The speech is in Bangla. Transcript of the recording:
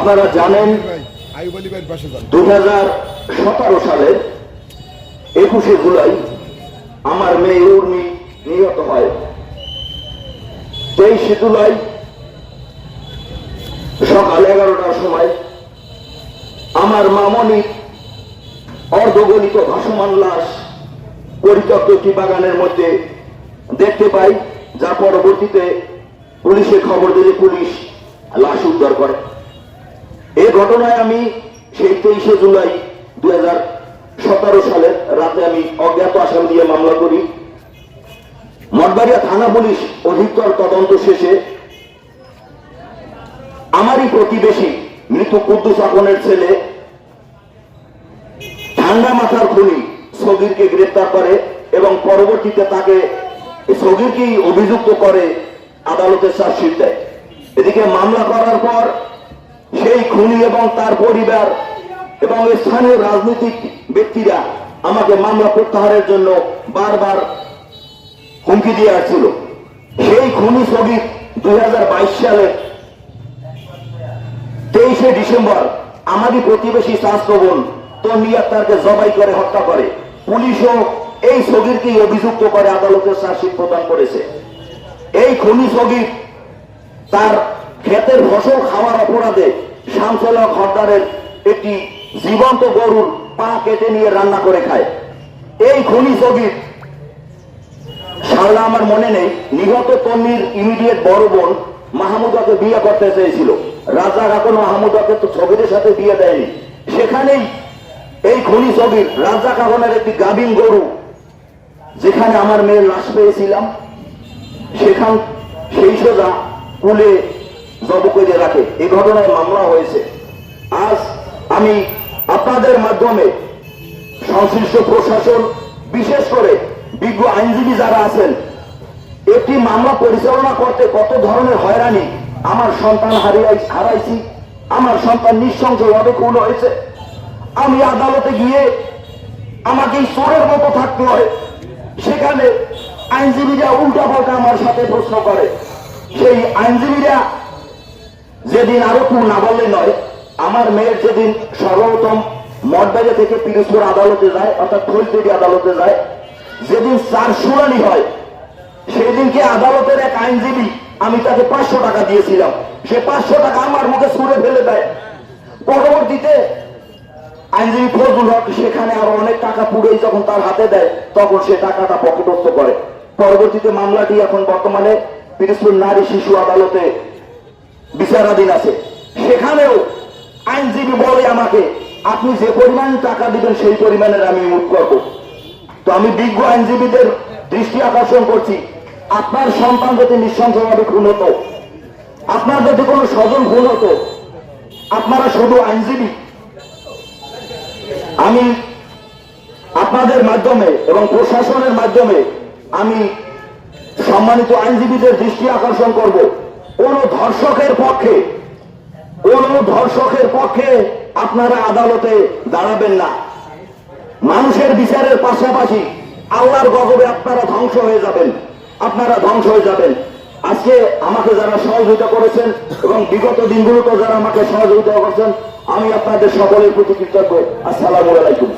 আপনারা জানেন দুই হাজার সতেরো সালের একুশে জুলাই আমার মেয়ে উর্মি নিহত হয়। তেইশে জুলাই সকাল এগারোটার সময় আমার মামনি অর্ধগলিত ভাসমান লাশ পরিত্যক্ত একটি বাগানের মধ্যে দেখতে পাই, যা পরবর্তীতে পুলিশে খবর দিলে পুলিশ লাশ উদ্ধার করে এই ঘটনায় আমি সেই তেইশে জুলাই দুই সতেরো রাতে আমি অজ্ঞাত আসাম দিয়ে মামলা করি। মঠবাড়িয়া থানা পুলিশ অধিকতর তদন্ত শেষে আমারই প্রতিবেশী মৃত কুদ্দুস আকনের ছেলে ঠান্ডা মাথার খুনি সগিরকে গ্রেপ্তার করে এবং পরবর্তীতে তাকে সগিরকেই অভিযুক্ত করে আদালতে চার্জশিট দেয়। এদিকে মামলা করার পর সেই খুনি এবং তার পরিবার এবং স্থানীয় রাজনৈতিক ব্যক্তিরা আমাকে মামলা প্রত্যাহারের জন্য বারবার হুমকি দিয়ে আসছিল। সেই খুনি সগির দুই সালে তেইশে ডিসেম্বর আমারই প্রতিবেশী স্বাস্থ্য বোন তারকে জবাই করে হত্যা করে। পুলিশও এই সগিরকেই অভিযুক্ত করে আদালতের চার্জশিট প্রদান করেছে। এই খনি সগির তার ক্ষেতের ফসল খাওয়ার অপরাধে শামসুল্লাহ হরদারের একটি জীবন্ত গরুর পা কেটে নিয়ে রান্না করে খায়। এই খনি সগির সারলা আমার মনে নেই, নিহত তন্নির ইমিডিয়েট বড় বোন মাহমুদাকে বিয়ে করতে চেয়েছিল। রাজা এখন মাহমুদাকে তো ছবিদের সাথে বিয়ে দেয়নি। সেখানেই এই খনি ছবির রাজা কাগনের একটি গাভিন গরু, যেখানে আমার মেয়ের লাশ পেয়েছিলাম, সেখান সেই সোজা কুলে জব করে রাখে। এই ঘটনায় মামলা হয়েছে। আজ আমি আপনাদের মাধ্যমে সংশ্লিষ্ট প্রশাসন, বিশেষ করে বিজ্ঞ আইনজীবী যারা আছেন, একটি মামলা পরিচালনা করতে কত ধরনের হয়রানি আমার সন্তান হারিয়ে হারাইছি, আমার সন্তান নৃশংসভাবে খুন হয়েছে। আমি আদালতে গিয়ে আমাকে চোরের মতো থাকতে হয়। সেখানে আইনজীবীরা উল্টা পাল্টা আমার সাথে প্রশ্ন করে। সেই আইনজীবীরা যেদিন আরও খুব না বললে নয়, আমার মেয়ের যেদিন সর্বপ্রথম মঠবাজার থেকে পিরোজপুর আদালতে যায়, অর্থাৎ ফৈলতরি আদালতে যায়, যেদিন চার শুনানি হয়, সেদিনকে আদালতের এক আইনজীবী, আমি তাকে পাঁচশো টাকা দিয়েছিলাম। সে পাঁচশো টাকা আমার মুখে ছুঁড়ে ফেলে দেয়। পরবর্তীতে আইনজীবী ফজলুল হক সেখানে আরও অনেক টাকা পুড়েই যখন তার হাতে দেয়, তখন সে টাকাটা পকেটস্থ করে। পরবর্তীতে মামলাটি এখন বর্তমানে পিরিজপুর নারী শিশু আদালতে বিচারাধীন আছে। সেখানেও আইনজীবী বলে আমাকে, আপনি যে পরিমাণ টাকা দিবেন, সেই পরিমাণের আমি মুখ করব। তো আমি বিজ্ঞ আইনজীবীদের দৃষ্টি আকর্ষণ করছি। আপনার সন্তান যদি নৃশংসভাবে খুন হতো, আপনার যদি কোনো স্বজন খুন হতো, আপনারা শুধু আইনজীবী। আমি আপনাদের মাধ্যমে এবং প্রশাসনের মাধ্যমে আমি সম্মানিত আইনজীবীদের দৃষ্টি আকর্ষণ করব। কোন ধর্ষকের পক্ষে, কোন ধর্ষকের পক্ষে আপনারা আদালতে দাঁড়াবেন না। মানুষের বিচারের পাশাপাশি আল্লাহর গজবে আপনারা ধ্বংস হয়ে যাবেন, আপনারা ধ্বংস হয়ে যাবেন। আজকে আমাকে যারা সহযোগিতা করেছেন এবং বিগত দিনগুলোতে যারা আমাকে সহযোগিতা করেছেন, আমি আপনাদের সকলের প্রতি কৃতজ্ঞ। আসসালামু আলাইকুম।